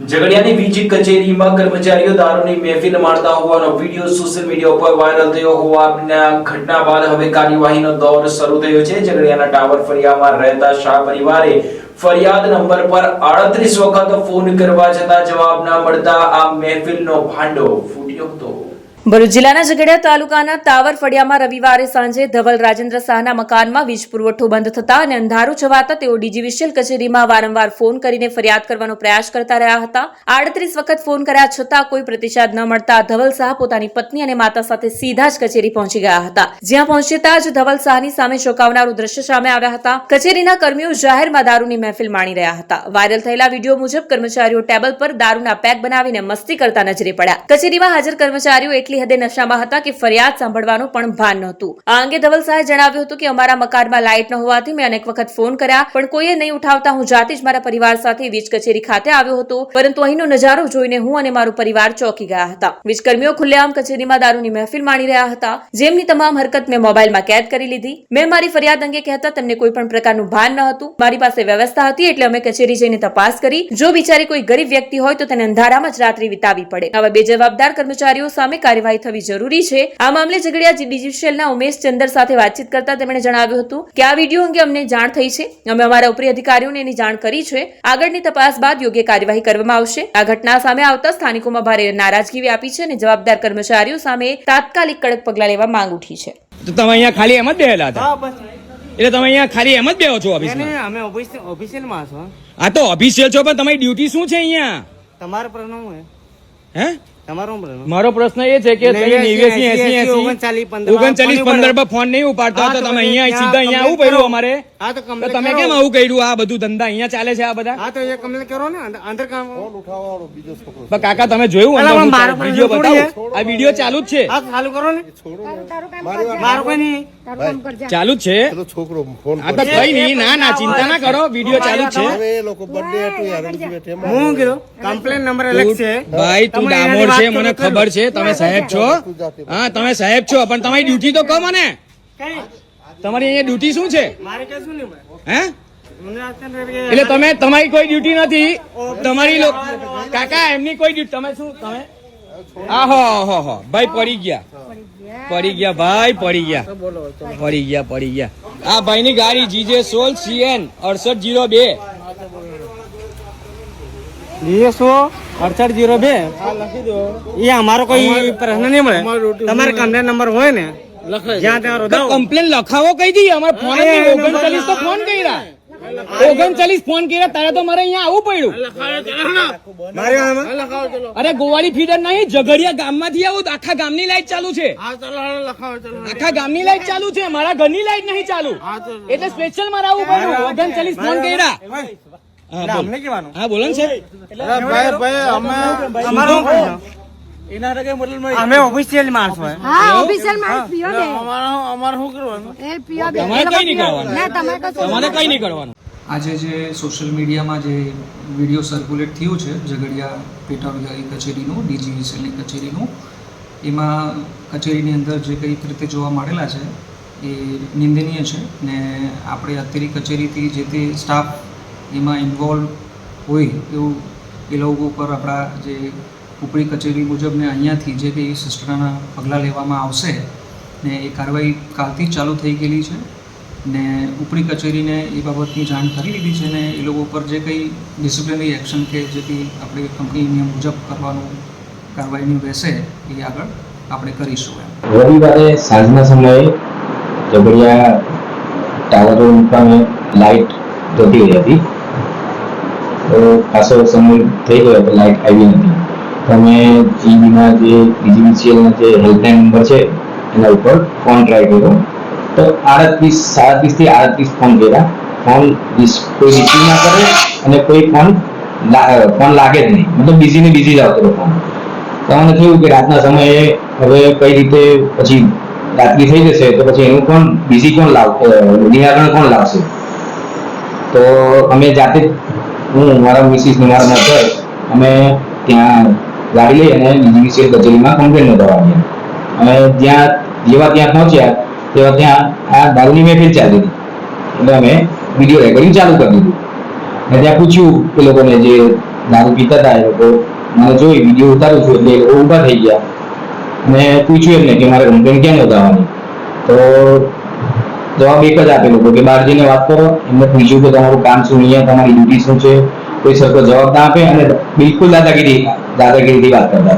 ઝઘડિયાની વીજ કચેરીમાં કર્મચારીઓ દારૂની મહેફિલ માણતા હોવાનો વીડિયો સોશિયલ મીડિયા ઉપર વાયરલ થયો હોવાના ઘટના બાદ હવે કાર્યવાહીનો દોર શરૂ થયો છે. ઝઘડિયાના ટાવર ફરિયામાં રહેતા શાહ પરિવારે ફરિયાદ નંબર પર આડત્રીસ વખત ફોન કરવા છતાં જવાબ ના મળતા આ મહેફિલનો ભાંડો ફૂટ્યો હતો. ભરૂચ જિલ્લાના ઝઘડિયા તાલુકાના તાવર ફળિયામાં રવિવારે સાંજે ધવલ રાજેન્દ્ર શાહના મકાનમાં વીજ પુરવઠો બંધ થતા અને અંધારું છવાતા તેઓ ડીજીવીસીએલ કચેરીમાં વારંવાર ફોન કરીને ફરિયાદ કરવાનો પ્રયાસ કરતા રહ્યા હતા. આડત્રીસ વખત ફોન કર્યા છતાં કોઈ પ્રતિસાદ ન મળતા ધવલ શાહ પોતાની પત્ની અને માતા સાથે સીધા જ કચેરી પહોંચી ગયા હતા. જ્યાં પહોંચતા જ ધવલ શાહની સામે ચોંકાવનારું દ્રશ્ય સામે આવ્યા હતા. કચેરીના કર્મીઓ જાહેરમાં દારૂની મહેફિલ માણી રહ્યા હતા. વાયરલ થયેલા વીડિયો મુજબ કર્મચારીઓ ટેબલ પર દારૂના પેક બનાવીને મસ્તી કરતા નજરે પડ્યા. કચેરીમાં હાજર કર્મચારીઓ એટલી હદે નશામાં હતા કે ફરિયાદ સાંભળવાનું પણ ભાન નહોતું. આ અંગે ધવલ શાહે જણાવ્યું હતું કે અમારા મકાનમાં લાઇટ ન હોવાથી મેં અનેક વખત ફોન કર્યા, પણ કોઈએ નહીં ઉઠાવતા. હું જાતે જ મારા પરિવાર સાથે વીજ કચેરી ખાતે આવ્યો હતો, પરંતુ અહીંનો નજારો જોઈને હું અને મારો પરિવાર ચોંકી ગયા હતા. વીજકર્મીઓ ખુલ્લેઆમ કચેરીમાં દારૂની મહેફિલ માણી રહ્યા હતા. જેમની તમામ હરકત મેં મોબાઈલમાં કેદ કરી લીધી. મેં મારી ફરિયાદ અંગે કહેતા તેમને કોઈ પણ પ્રકારનું ભાન ન હતું. મારી પાસે વ્યવસ્થા હતી એટલે અમે કચેરી જઈને તપાસ કરી. જો બિચારી કોઈ ગરીબ વ્યક્તિ હોય તો તેને અંધારામાં જ રાત્રિ વિતાવી પડે. આવા બેજવાબદાર કર્મચારીઓ સામે કાર્યવાહી થવી જરૂરી છે. આ મામલે ઝઘડિયા ડિવિઝનના ઉમેશ ચંદર સાથે વાતચીત કરતા તેમણે જણાવ્યું હતું કે આ વીડિયો અંગે અમને જાણ થઈ છે. અમે અમારા ઉપરી અધિકારીઓને એની જાણ કરી છે. આગળની તપાસ બાદ યોગ્ય કાર્યવાહી કરવામાં આવશે. આ ઘટના સામે આવતા સ્થાનિકોમાં ભારે નારાજગી વ્યાપી છે અને જવાબદાર કર્મચારીઓ સામે તાત્કાલિક કડક પગલાં લેવા માંગ ઉઠી છે. તો તમે અહીંયા ખાલી એમ જ બેહેલા હતા? એટલે તમે અહીંયા ખાલી એમ જ બેહો છો ઓફિસમાં? અમે ઓફિસિયલમાં છો આ તો ઓફિસિયલ છો પણ તમારી ડ્યુટી શું છે અહીંયા? તમારો પ્રશ્ન હે? મારો પ્રશ્ન એ છે કે ઓગણચાલીસ, પંદર, પર ફોન નહીં ઉપાડતા તો તમે અહીંયા સીધા અહીંયા આવું કર્યું અમારે? તો તમે કેમ આવું કર્યું? આ બધું ધંધા અહીંયા ચાલે છે આ બધા? હા તો એ કમ્પ્લેન કરો ને કાકા તમે જોયું વીડિયો બતાવો. આ વીડિયો ચાલુ જ છે. ચાલુ કરો ને. મારો કોઈ નહીં. ચાલુ જ છે? છોકરો ફોન આ તો કઈ નહીં ના ના ચિંતા ના કરો વીડિયો ચાલુ છે. હવે લોકો બર્થડે હતું યારણજી હું ગયો કમ્પ્લેન નંબર અલગ છે. ભાઈ તું ડામોર છે મને ખબર છે તમે સાહેબ છો? હા તમે સાહેબ છો પણ તમારી ડ્યુટી તો કહો મને. તમારી અહીંયા ડ્યુટી શું છે? મારે કઈ નહીં હે? એટલે તમે તમારી કોઈ ડ્યુટી નથી. તમારી કાકા એમની કોઈ ડ્યુટી તમે શું તમે આહો હો હો ભાઈ પડી ગયા. પડી ગયા ભાઈ પડી ગયા. પડી ગયા પડી ગયા. આ ભાઈની ગાડી જીજે સોલ સીએન અડસઠ જીરો બે. DSO અડસઠ જીરો બે? એ અમારો કોઈ પ્રશ્ન નહીં મળે. તમારે કમ્પ્લેન નંબર હોય ને કમ્પ્લેન લખાવો કઈ દઈએ? અમારે ફોન ઓગણચાલીસ તો ફોન કર્યા. ઓગણચાલીસ ફોન કર્યા તારે તો મારે અહીંયા આવવું પડ્યું. અરે ગોવાળી ફીડર નહીં ઝઘડિયા ગામમાંથી આવું આખા ગામની લાઈટ ચાલુ છે. આખા ગામની લાઈટ ચાલુ છે મારા ઘરની લાઈટ નહીં ચાલુ. એટલે સ્પેશિયલ મારે આવવું પડ્યું. ઓગણચાલીસ ફોન કર્યા. હા, બોલ. અમને કહેવાનું. હા બોલો ને? અમે માણસ હોય. હા માણસ પીઓ કરવાનું? તમારે કઈ નહીં કરવાનું. આજે જે સોશિયલ મીડિયામાં જે વીડિયો સર્ક્યુલેટ થયું છે, ઝઘડિયા પેટા વિહારી કચેરીનું ડીજીવીસીએલની કચેરીનું, એમાં કચેરીની અંદર જે કંઈક રીતે જોવા મળેલા છે, એ નિંદનીય છે ને આપણે અત્યારે કચેરીથી જે તે સ્ટાફ એમાં ઇન્વોલ્વ હોય એવું એ લોકો ઉપર આપણા જે ઉપરી કચેરી મુજબ ને અહીંયાથી જે કંઈ શિસ્તના પગલાં લેવામાં આવશે ને એ કાર્યવાહી કાલથી ચાલુ થઈ ગયેલી છે. ને ઉપરી કચેરીને એ બાબતની જાણ કરી દીધી છે ને એ લોકો ઉપર જે કંઈ ડિસિપ્લિનરી એક્શન કે જે કંઈ આપણે કંપની નિયમ મુજબ કરવાનું કાર્યવાહીનું રહેશે, એ આગળ આપણે કરીશું એમ. રવિવારે સાંજના સમયે ઝઘડિયા ટાવર મુકામે લાઇટ જતી રહી હતી. ખાસો સમય થઈ ગયો હતો, લાઇટ આવી નથી. તમે જીબીના જે ડીજીવીસીએલના જે હેલ્પલાઇન નંબર છે, એના ઉપર ફોન કર્યો. તો આડત્રીસ, સાડત્રીસથી આડત્રીસ ફોન કર્યા. ફોન કોઈ રિસીવ ના કરે અને કોઈ ફોન ફોન લાગે જ નહીં. મતલબ બિઝી ને બિઝી જ આવતો હતો ફોન. તો મને થયું કે રાતના સમયે હવે કઈ રીતે પછી રાત્રિ થઈ જશે તો પછી એનું કોણ બીજી કોણ લાવ નિરાકરણ કોણ લાવશે? તો અમે જાતે હું, મારા મિસિસ ને મારા મધર અમે ત્યાં ગાડી લઈ અને ડીજીવીસીએલ કચેરીમાં કમ્પ્લેન નોંધાવવા ગયા. અમે જ્યાં, જેવા ત્યાં પહોંચ્યા તેવા ત્યાં આ દારૂની મહેફિલ ચાલી હતી. એટલે અમે વીડિયો રેકોર્ડિંગ ચાલુ કરી દીધું. અને ત્યાં પૂછ્યું એ લોકોને જે દારૂ પીતા હતા એ લોકો, મને જોઈ વીડિયો ઉતારું છું. એટલે એ ઊભા થઈ ગયા. અને પૂછ્યું એમને કે મારે કમ્પ્લેન ક્યાં નોંધાવવાની? તો જવાબ એક જ આપેલો હતો કે બહાર જઈને વાત કરો. એમને પૂછ્યું કે, તમારું કામ શું અહીંયા? તમારી ડ્યુટી શું છે? કોઈ સરખો જવાબ ના આપે અને બિલકુલ દાદાગીરી, દાદાગીરીથી વાત કરતા